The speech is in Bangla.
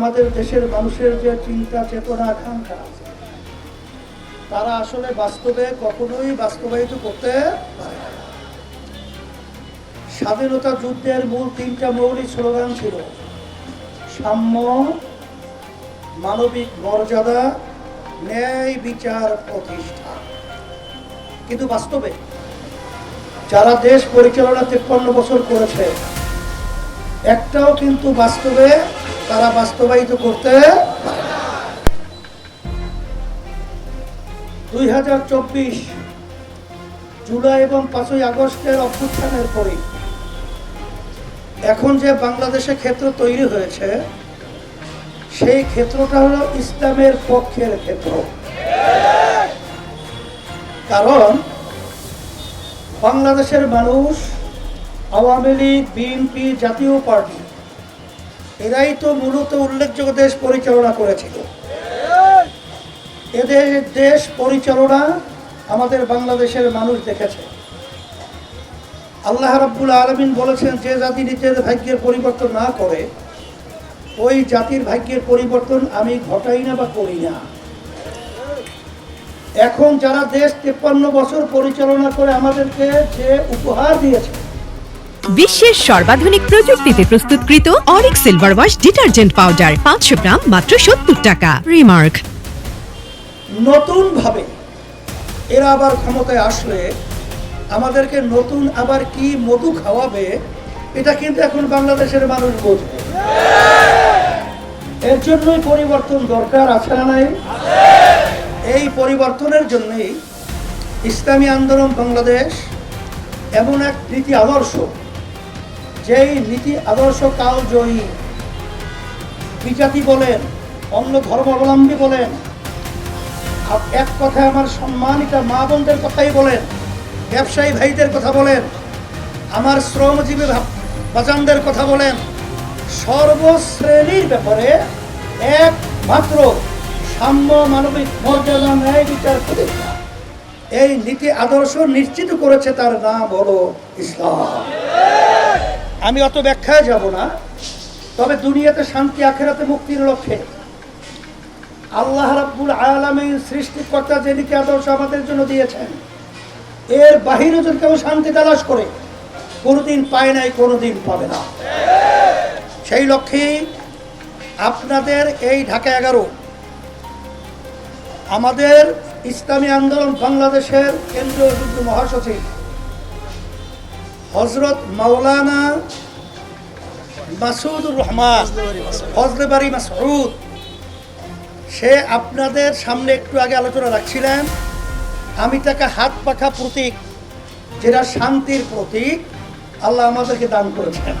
আমাদের দেশের মানুষের যে চিন্তা, চেতনা, আকাঙ্ক্ষা, তারা আসলে বাস্তবে কখনোই বাস্তবায়িত করতে স্বাধীনতা যুদ্ধের মূল তিনটা মৌলিক স্লোগান ছিল, সাম্য, মানবিক মর্যাদা, ন্যায় বিচার প্রতিষ্ঠা। কিন্তু বাস্তবে যারা দেশ পরিচালনা তেপ্পান্ন বছর করেছে, একটাও কিন্তু বাস্তবে তারা বাস্তবায়িত করতে দুই হাজার চব্বিশ জুলাই এবং পাঁচই আগস্টের অভ্যুত্থানের পরে এখন যে বাংলাদেশে ক্ষেত্র তৈরি হয়েছে, সেই ক্ষেত্রটা হলো ইসলামের পক্ষের ক্ষেত্র। কারণ বাংলাদেশের মানুষ আওয়ামী লীগ, বিএনপি জাতীয় পার্টি এরাই তো মূলত উল্লেখযোগ্য দেশ পরিচালনা করেছিল। এদের দেশ পরিচালনা আমাদের বাংলাদেশের মানুষ দেখেছে। আল্লাহ রাব্বুল আলমিন বলেছেন, যে জাতি নিজের ভাগ্যের পরিবর্তন না করে, ওই জাতির ভাগ্যের পরিবর্তন আমি ঘটাই না বা করি না। এখন যারা দেশ তেপ্পান্ন বছর পরিচালনা করে আমাদেরকে যে উপহার দিয়েছে বিশ্বের সর্বাধুনিক প্রযুক্তিতে প্রস্তুতকৃত অরিক সিলভার ওয়াশ ডিটারজেন্ট পাউডার পাঁচশো গ্রাম, মাত্র সত্তর টাকা। রিমার্ক নতুনভাবে এরা আবার ক্ষমতায় আসলে আমাদেরকে নতুন আবার কি মধু খাওয়াবে, এটা কিন্তু এখন বাংলাদেশের মানুষ বুঝবে। এর জন্যই পরিবর্তন দরকার, আছে না নাই? এই পরিবর্তনের জন্যই ইসলামী আন্দোলন বাংলাদেশ এমন এক নীতি আদর্শ যেই নীতি আদর্শ কালজয়ী বিজাতি বলেন, অন্য ধর্মাবলম্বী বলেন। এক কথায় আমার সম্মানিত মা বোনদের কথাই বলেন, ব্যবসায়ী ভাইদের কথা বলেন, আমার শ্রমজীবী বাজানদের কথা বলেন। সর্বশ্রেণীর ব্যাপারে একমাত্র সাম্য মানবিক মর্যাদা ন্যায় বিচার প্রতিষ্ঠা। এই নীতি আদর্শ নিশ্চিত করেছে তার নাম হলো ইসলাম। আমি অত ব্যাখ্যায় যাব না, তবে দুনিয়াতে শান্তি, আখেরাতে মুক্তির লক্ষ্যে। আল্লাহ রাব্বুল আলামিন সৃষ্টিকর্তা যে নীতি আদর্শ আমাদের জন্য দিয়েছেন, এর বাহিরে যদি কেউ শান্তি তালাশ করে, কোনোদিন পায় নাই, কোনোদিন পাবে না। সেই লক্ষ্যে আপনাদের এই ঢাকা এগারো, আমাদের ইসলামী আন্দোলন বাংলাদেশের কেন্দ্রীয় যুগ্ম মহাসচিব হজরত মাওলানা মাসুদুর রহমান ফজলেবাড়ি মাসুদ সে আপনাদের সামনে একটু আগে আলোচনা রাখছিলেন। আমি তাকে হাত পাখা প্রতীক, যেটা শান্তির প্রতীক, আল্লাহ আমাদেরকে দান করেছেন।